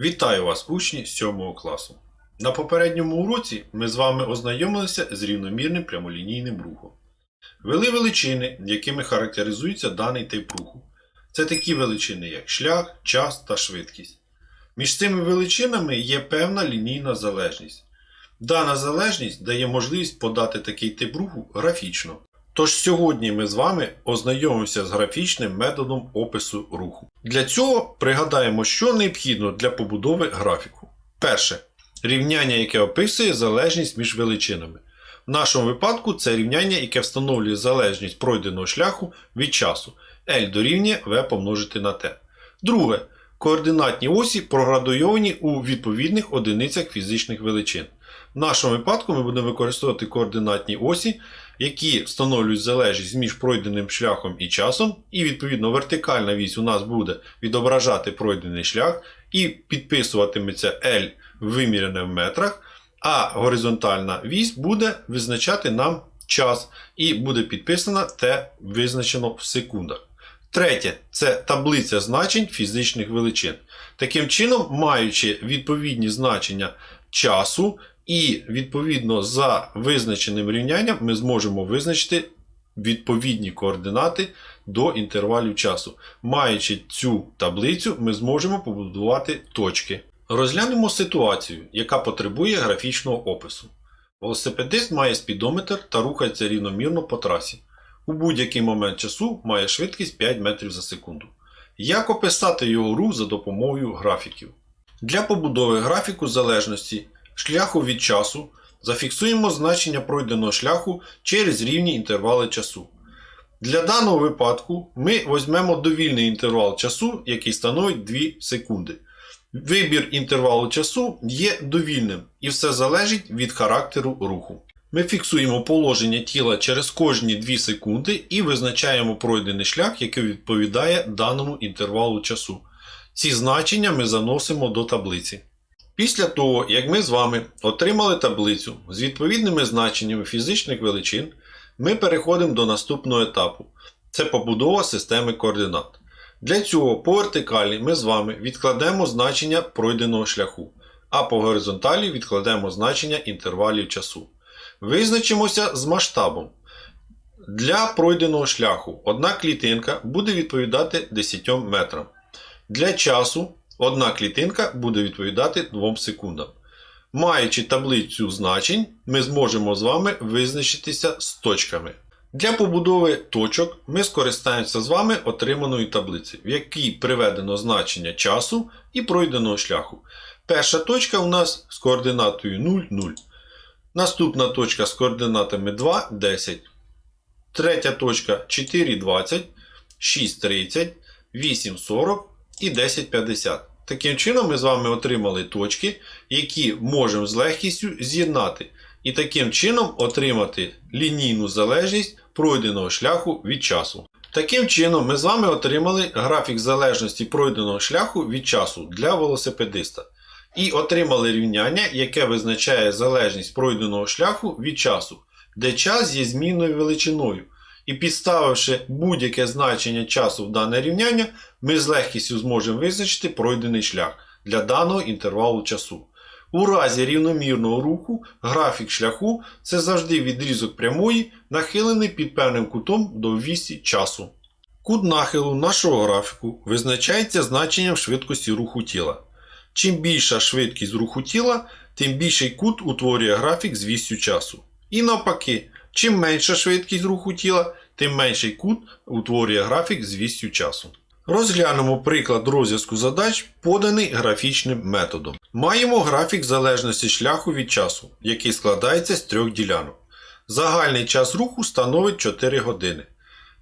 Вітаю вас, учні 7 класу. На попередньому уроці ми з вами ознайомилися з рівномірним прямолінійним рухом. Вели величини, якими характеризується даний тип руху. Це такі величини, як шлях, час та швидкість. Між цими величинами є певна лінійна залежність. Дана залежність дає можливість подати такий тип руху графічно. Тож сьогодні ми з вами ознайомимося з графічним методом опису руху. Для цього пригадаємо, що необхідно для побудови графіку. Перше. Рівняння, яке описує залежність між величинами. В нашому випадку це рівняння, яке встановлює залежність пройденого шляху від часу. L дорівнює V помножити на t. Друге. Координатні осі проградуйовані у відповідних одиницях фізичних величин. В нашому випадку ми будемо використовувати координатні осі, які встановлюють залежність між пройденим шляхом і часом, і відповідно вертикальна вісь у нас буде відображати пройдений шлях і підписуватиметься L вимірене в метрах, а горизонтальна вісь буде визначати нам час і буде підписана T визначено в секундах. Третє це таблиця значень фізичних величин. Таким чином, маючи відповідні значення часу і відповідно за визначеним рівнянням, ми зможемо визначити відповідні координати до інтервалів часу. Маючи цю таблицю, ми зможемо побудувати точки. Розглянемо ситуацію, яка потребує графічного опису. Велосипедист має спідометр та рухається рівномірно по трасі. У будь-який момент часу має швидкість 5 метрів за секунду. Як описати його рух за допомогою графіків? Для побудови графіку залежності шляху від часу зафіксуємо значення пройденого шляху через рівні інтервали часу. Для даного випадку ми візьмемо довільний інтервал часу, який становить 2 секунди. Вибір інтервалу часу є довільним і все залежить від характеру руху. Ми фіксуємо положення тіла через кожні 2 секунди і визначаємо пройдений шлях, який відповідає даному інтервалу часу. Ці значення ми заносимо до таблиці. Після того, як ми з вами отримали таблицю з відповідними значеннями фізичних величин, ми переходимо до наступного етапу це побудова системи координат. Для цього по вертикалі ми з вами відкладемо значення пройденого шляху, а по горизонталі відкладемо значення інтервалів часу. Визначимося з масштабом. Для пройденого шляху одна клітинка буде відповідати 10 метрам. Для часу одна клітинка буде відповідати 2 секундам. Маючи таблицю значень, ми зможемо з вами визначитися з точками. Для побудови точок ми скористаємося з вами отриманою таблицею, в якій приведено значення часу і пройденого шляху. Перша точка у нас з координатою 0, 0. Наступна точка з координатами 2, 10. Третя точка 4, 20, 6, 30, 8, 40 і 10, 50. Таким чином, ми з вами отримали точки, які можемо з легкістю з'єднати. І таким чином отримати лінійну залежність пройденого шляху від часу. Таким чином, ми з вами отримали графік залежності пройденого шляху від часу для велосипедиста. І отримали рівняння, яке визначає залежність пройденого шляху від часу, де час є змінною величиною. І підставивши будь-яке значення часу в дане рівняння, ми з легкістю зможемо визначити пройдений шлях для даного інтервалу часу. У разі рівномірного руху графік шляху це завжди відрізок прямої, нахилений під певним кутом до вісі часу. Кут нахилу нашого графіку визначається значенням швидкості руху тіла. Чим більша швидкість руху тіла, тим більший кут утворює графік з вісю часу. І навпаки, чим менша швидкість руху тіла, тим менший кут утворює графік з вісю часу. Розглянемо приклад розв'язку задач, поданий графічним методом. Маємо графік залежності шляху від часу, який складається з трьох ділянок. Загальний час руху становить 4 години.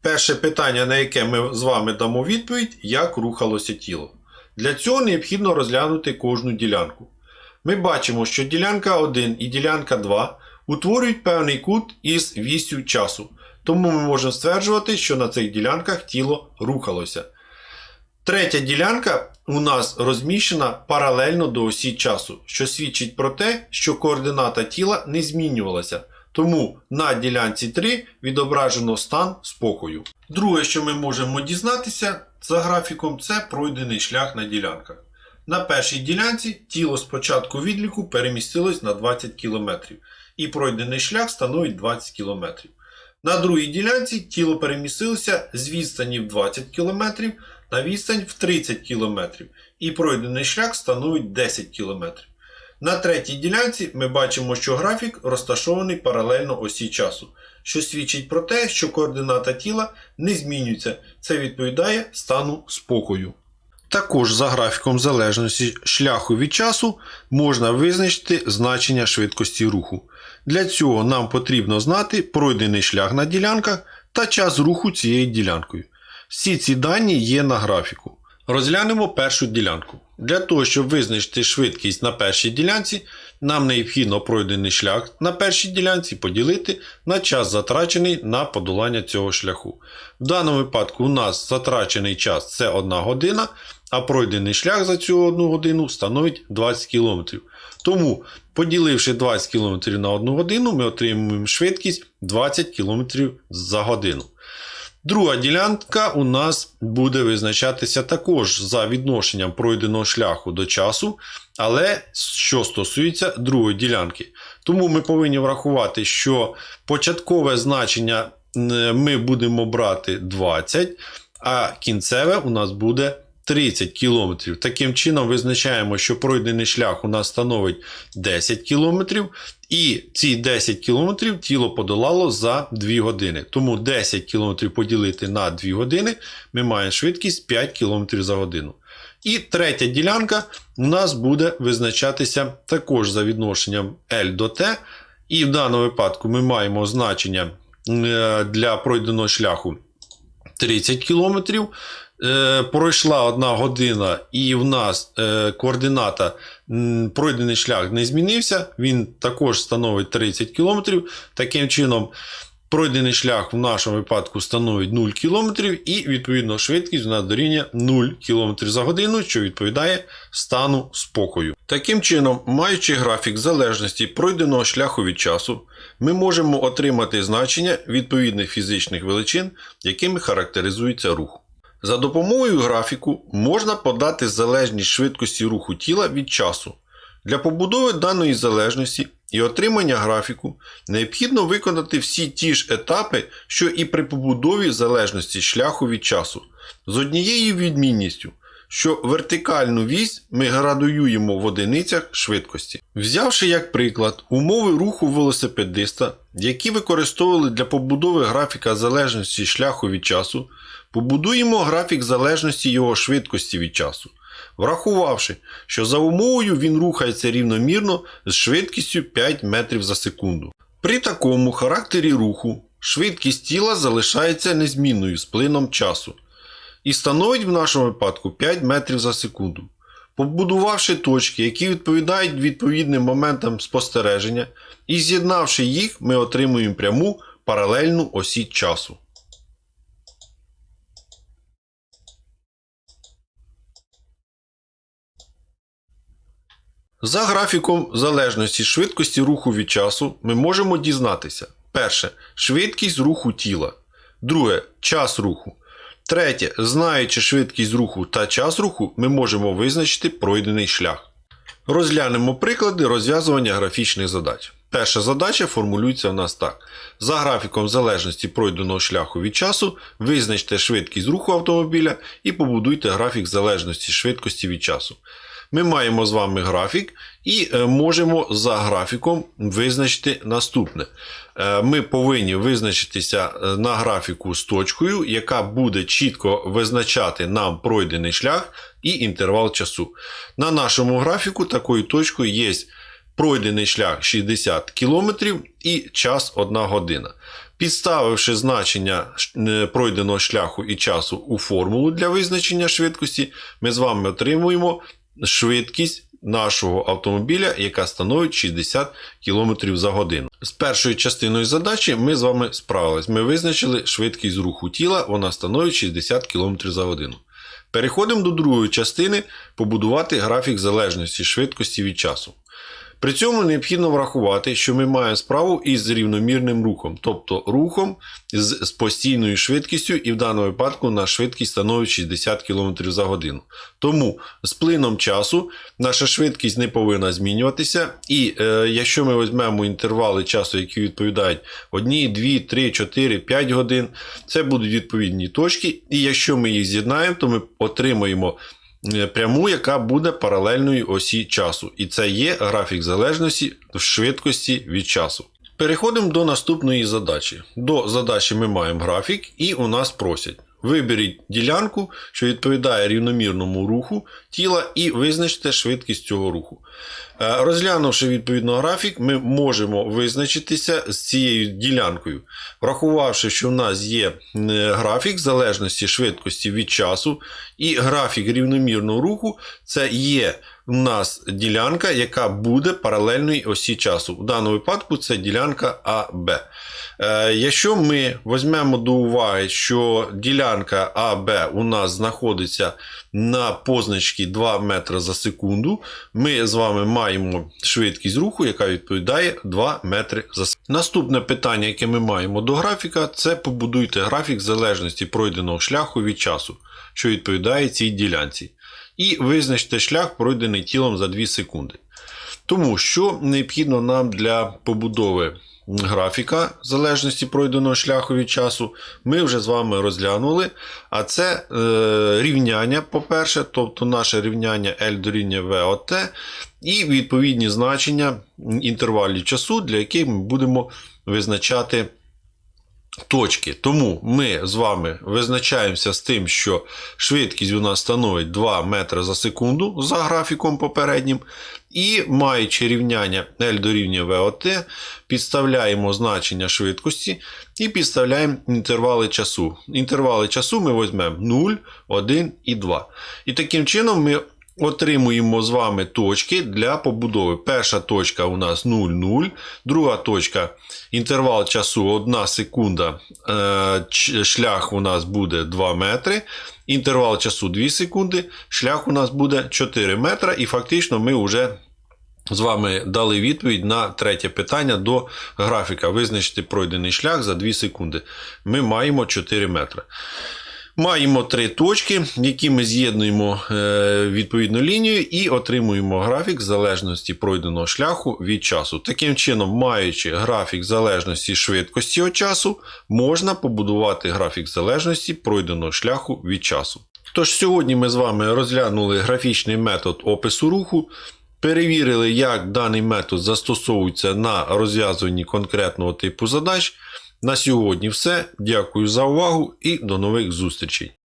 Перше питання, на яке ми з вами дамо відповідь, як рухалося тіло. Для цього необхідно розглянути кожну ділянку. Ми бачимо, що ділянка 1 і ділянка 2 утворюють певний кут із вісю часу, тому ми можемо стверджувати, що на цих ділянках тіло рухалося. Третя ділянка у нас розміщена паралельно до осі часу, що свідчить про те, що координата тіла не змінювалася. Тому на ділянці 3 відображено стан спокою. Друге, що ми можемо дізнатися за графіком, це пройдений шлях на ділянках. На першій ділянці тіло з початку відліку перемістилось на 20 км і пройдений шлях становить 20 км. На другій ділянці тіло перемістилося з відстані в 20 км на відстань в 30 км і пройдений шлях становить 10 км. На третій ділянці ми бачимо, що графік розташований паралельно осі часу, що свідчить про те, що координата тіла не змінюється. Це відповідає стану спокою. Також за графіком залежності шляху від часу можна визначити значення швидкості руху. Для цього нам потрібно знати пройдений шлях на ділянках та час руху цією ділянкою. Всі ці дані є на графіку. Розглянемо першу ділянку. Для того, щоб визначити швидкість на першій ділянці, нам необхідно пройдений шлях на першій ділянці поділити на час затрачений на подолання цього шляху. В даному випадку у нас затрачений час це 1 година, а пройдений шлях за цю 1 годину становить 20 км. Тому, поділивши 20 км на 1 годину, ми отримуємо швидкість 20 км за годину. Друга ділянка у нас буде визначатися також за відношенням пройденого шляху до часу, але що стосується другої ділянки. Тому ми повинні врахувати, що початкове значення ми будемо брати 20, а кінцеве у нас буде 30 км. Таким чином визначаємо, що пройдений шлях у нас становить 10 км, і ці 10 км тіло подолало за 2 години. Тому 10 км поділити на 2 години ми маємо швидкість 5 км за годину. І третя ділянка у нас буде визначатися також за відношенням L до T. І в даному випадку ми маємо значення е, для пройденого шляху 30 км. Е, Пройшла одна година, і в нас е, координата м, пройдений шлях не змінився. Він також становить 30 км. Таким чином, пройдений шлях в нашому випадку становить 0 км, і відповідно швидкість у нас дорівнює 0 км за годину, що відповідає стану спокою. Таким чином, маючи графік залежності пройденого шляху від часу, ми можемо отримати значення відповідних фізичних величин, якими характеризується рух. За допомогою графіку можна подати залежність швидкості руху тіла від часу. Для побудови даної залежності і отримання графіку необхідно виконати всі ті ж етапи, що і при побудові залежності шляху від часу, з однією відмінністю, що вертикальну вісь ми градуюємо в одиницях швидкості. Взявши як приклад умови руху велосипедиста, які використовували для побудови графіка залежності шляху від часу, побудуємо графік залежності його швидкості від часу, врахувавши, що за умовою він рухається рівномірно з швидкістю 5 метрів за секунду. При такому характері руху швидкість тіла залишається незмінною з плином часу і становить в нашому випадку 5 метрів за секунду. Побудувавши точки, які відповідають відповідним моментам спостереження, і з'єднавши їх, ми отримуємо пряму паралельну осі часу. За графіком залежності швидкості руху від часу ми можемо дізнатися: перше швидкість руху тіла, друге час руху. Третє, знаючи швидкість руху та час руху, ми можемо визначити пройдений шлях. Розглянемо приклади розв'язування графічних задач. Перша задача формулюється в нас так: за графіком залежності пройденого шляху від часу, визначте швидкість руху автомобіля і побудуйте графік залежності швидкості від часу. Ми маємо з вами графік і е, можемо за графіком визначити наступне. Е, Ми повинні визначитися е, на графіку з точкою, яка буде чітко визначати нам пройдений шлях і інтервал часу. На нашому графіку такою точкою є пройдений шлях 60 км і час 1 година. Підставивши значення пройденого шляху і часу у формулу для визначення швидкості, ми з вами отримуємо швидкість нашого автомобіля, яка становить 60 км за годину. З першою частиною задачі ми з вами справились. Ми визначили швидкість руху тіла, вона становить 60 км за годину. Переходимо до другої частини побудувати графік залежності швидкості від часу. При цьому необхідно врахувати, що ми маємо справу із рівномірним рухом, тобто рухом з, постійною швидкістю, і в даному випадку на швидкість становить 60 км за годину. Тому з плином часу наша швидкість не повинна змінюватися. І е, якщо ми візьмемо інтервали часу, які відповідають 1, 2, 3, 4, 5 годин, це будуть відповідні точки. І якщо ми їх з'єднаємо, то ми отримаємо пряму, яка буде паралельною осі часу. І це є графік залежності в швидкості від часу. Переходимо до наступної задачі. До задачі ми маємо графік, і у нас просять. Виберіть ділянку, що відповідає рівномірному руху тіла, і визначте швидкість цього руху. Е, Розглянувши відповідно графік, ми можемо визначитися з цією ділянкою, врахувавши, що в нас є е, графік залежності швидкості від часу, і графік рівномірного руху це є у нас ділянка, яка буде паралельною осі часу. В даному випадку це ділянка АБ. Е, Якщо ми візьмемо до уваги, що ділянка АБ у нас знаходиться на позначці 2 метри за секунду, ми з вами маємо швидкість руху, яка відповідає 2 метри за секунду. Наступне питання, яке ми маємо до графіка, це побудуйте графік залежності пройденого шляху від часу, що відповідає цій ділянці. І визначте шлях, пройдений тілом за 2 секунди. Тому що необхідно нам для побудови графіка залежності пройденого шляху від часу, ми вже з вами розглянули. А це е, рівняння, по-перше, тобто наше рівняння L дорівнює от і відповідні значення інтервалів часу, для яких ми будемо визначати точки. Тому ми з вами визначаємося з тим, що швидкість у нас становить 2 метри за секунду за графіком попереднім. І маючи рівняння L дорівнює V от підставляємо значення швидкості і підставляємо інтервали часу. Інтервали часу ми візьмемо 0, 1 і 2. І таким чином ми отримуємо з вами точки для побудови. Перша точка у нас 0, 0, друга точка інтервал часу 1 секунда, е, шлях у нас буде 2 метри. Інтервал часу 2 секунди, шлях у нас буде 4 метра, і фактично ми вже з вами дали відповідь на третє питання до графіка. Визначити пройдений шлях за 2 секунди. Ми маємо 4 метри. Маємо три точки, які ми з'єднуємо е, відповідну лінію і отримуємо графік залежності пройденого шляху від часу. Таким чином, маючи графік залежності швидкості від часу, можна побудувати графік залежності пройденого шляху від часу. Тож сьогодні ми з вами розглянули графічний метод опису руху. Перевірили, як даний метод застосовується на розв'язуванні конкретного типу задач. На сьогодні все. Дякую за увагу і до нових зустрічей.